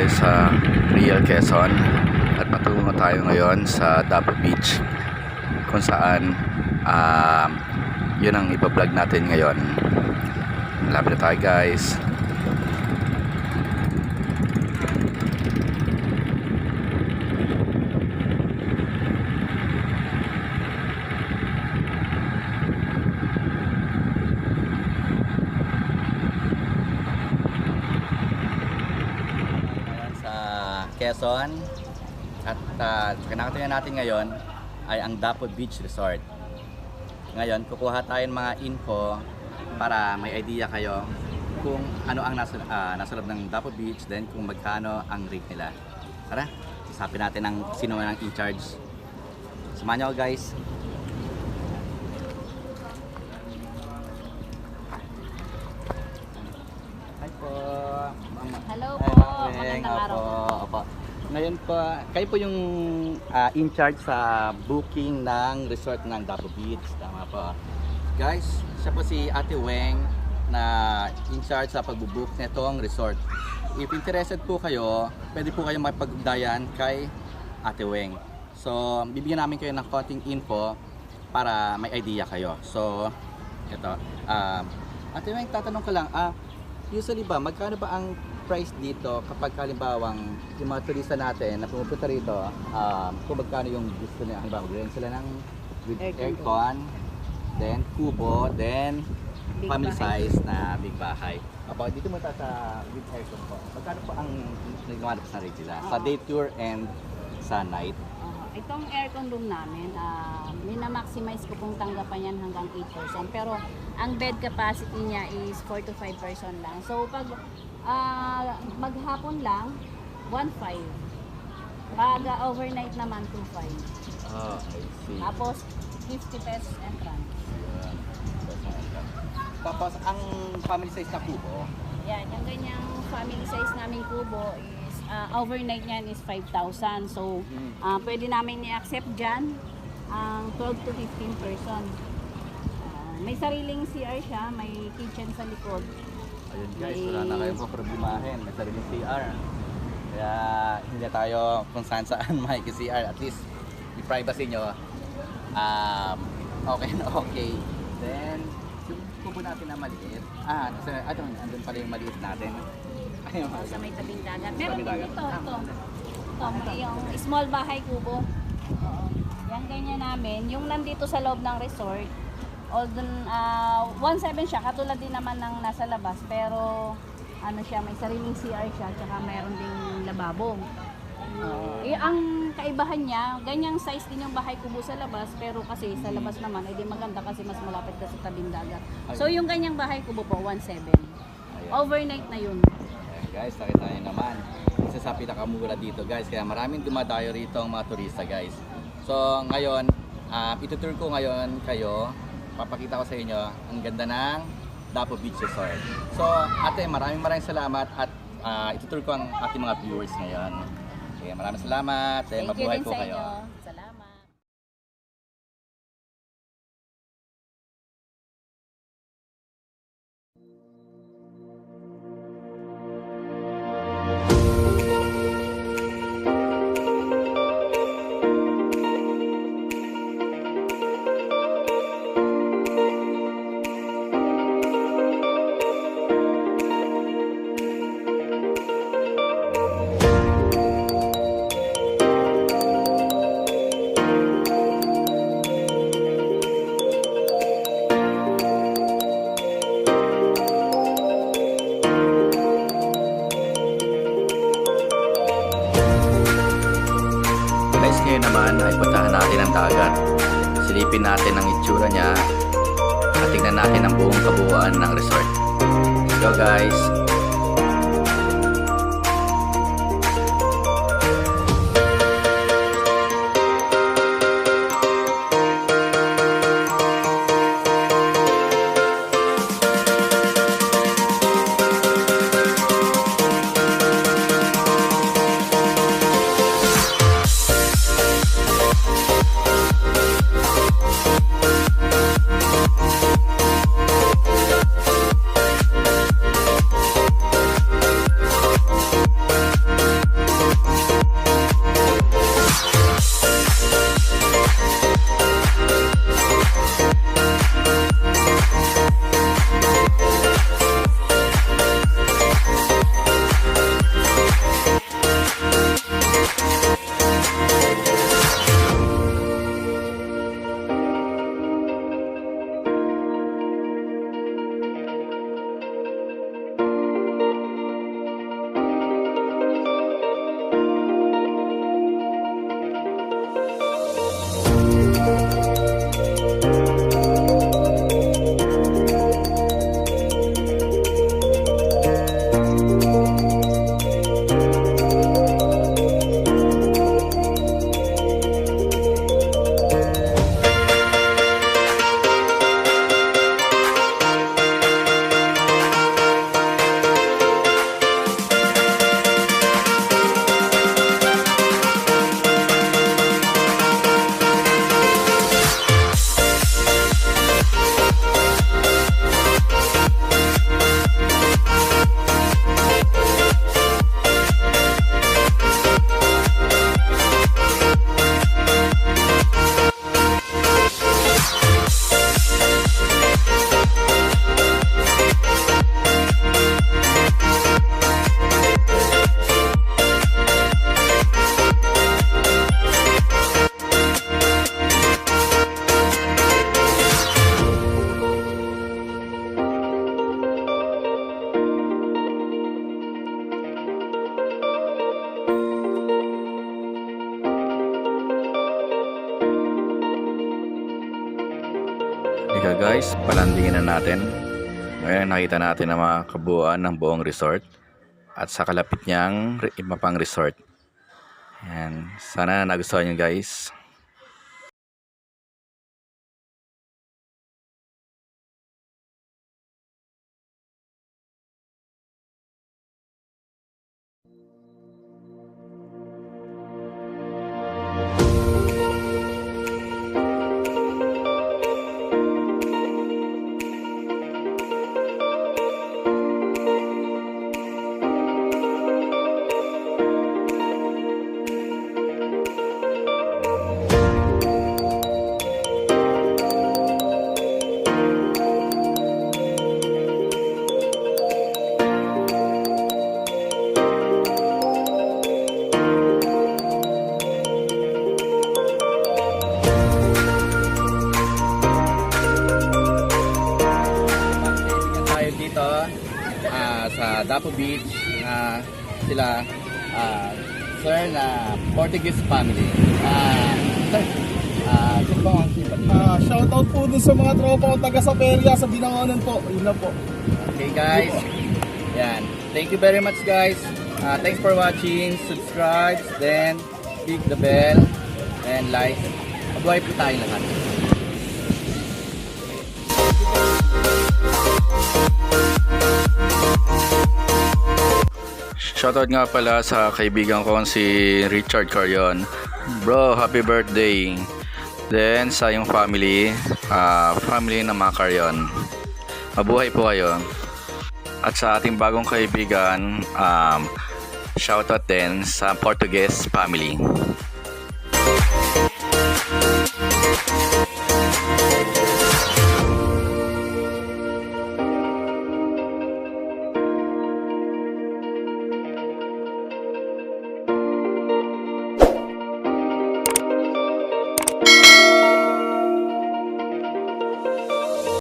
tayo sa Real Quezon. At patungo tayo ngayon sa Dapo Beach kung saan um, yun ang ipa-vlog natin ngayon. Malapit na tayo guys Ngayon sa Quezon at uh, kinakatuyan natin ngayon ay ang Dapo Beach Resort. Ngayon, kukuha tayo ng mga info para may idea kayo kung ano ang nasa, ah, nasa loob ng Dapo Beach, then kung magkano ang rate nila. Tara, sasapin natin ang sino ang in charge. Samahan ako guys. Hi po. Hello po. Magandang araw po. Ngayon po, kayo po yung ah, in charge sa booking ng resort ng Dapo Beach. Tama po. Guys, siya po si Ate Weng na in charge sa pagbubook nitong resort. If interested po kayo, pwede po kayo makipagdayan kay Ate Weng. So, bibigyan namin kayo ng konting info para may idea kayo. So, ito. Um, Ate Weng, tatanong ko lang, ah, usually ba, magkano ba ang price dito kapag kalimbawang yung mga turista natin na pumupunta rito, um, kung magkano yung gusto nila, halimbawa, mag sila ng with Aircon. aircon, then kubo, then Big family bahay. size na big bahay. Opo, dito muna sa with aircon po. Magkano po ang nagmamalabas na rate sila? Sa Oo. day tour and sa night? Ah, itong aircon room namin, uh, minamaximize ko pong tanggapan yan hanggang 8%. Pero ang bed capacity niya is 4 to 5 person lang. So pag ah, maghapon lang, 1.5. Pag ah, overnight naman, 2.5. Oh, I see. Tapos 50 pesos entrance. Yun. Tapos ang family size na kubo, Yan, yung ganyang family size namin kubo is ah, overnight niyan is 5,000. So ah, pwede namin i-accept dyan ang 12 to 15 person. Ah, may sariling CR siya, may kitchen sa likod. Ayun guys, wala na kayong problemahin. May sariling CR. Kaya hindi tayo kung saan saan makiki-CR. At least, yung privacy nyo, um, okay na okay. Then, yung kubo natin na maliit. Ah, nasa, ano, andun pala yung maliit natin. Ah, sa may tabing dagat. Meron din dagat. ito, ito. Ito, may yung small bahay kubo. Oo. Yan ganyan namin. Yung nandito sa loob ng resort, although uh, 1.7 siya, katulad din naman ng nasa labas, pero ano siya, may sariling CR siya, tsaka mayroon ding lababo. Eh, ang kaibahan niya, ganyang size din yung bahay kubo sa labas, pero kasi sa labas naman, edi maganda kasi mas malapit ka sa tabing dagat. So yung ganyang bahay kubo po, 1.7. Ayan. Overnight na yun. Guys, nakita nyo naman. Isa sa pinakamura dito guys. Kaya maraming dumadayo rito ang mga turista guys. So ngayon, uh, itutur ko ngayon kayo. Papakita ko sa inyo ang ganda ng Dapo Beach Resort. So ate, maraming maraming salamat at uh, itutur ko ang ating mga viewers ngayon. Kaya maraming salamat. Thank mabuhay po kayo. inyo. Natin ang dagat. Silipin natin ang itsura niya at tingnan natin ang buong kabuuan ng resort. Let's go guys! Ika guys, palandingin na natin. Ngayon nakita natin ang mga kabuuan ng buong resort at sa kalapit niyang iba pang resort. Yan. Sana nagustuhan niyo guys. Dapo Beach na sila ah, sir na Portuguese family. Ah, sir, ah, sino ba ang sipat? Ah, shoutout po dun sa mga tropa ko taga sa Peria sa Binangonan po. Yun po. Okay guys. Yan. Thank you very much guys. Ah, thanks for watching. Subscribe, then click the bell and like. Mabuhay po tayo lahat. Shoutout nga pala sa kaibigan ko si Richard Carion. Bro, happy birthday. Then sa yung family, ah, family ng mga Carion. Mabuhay po kayo. At sa ating bagong kaibigan, um, shoutout din sa Portuguese family.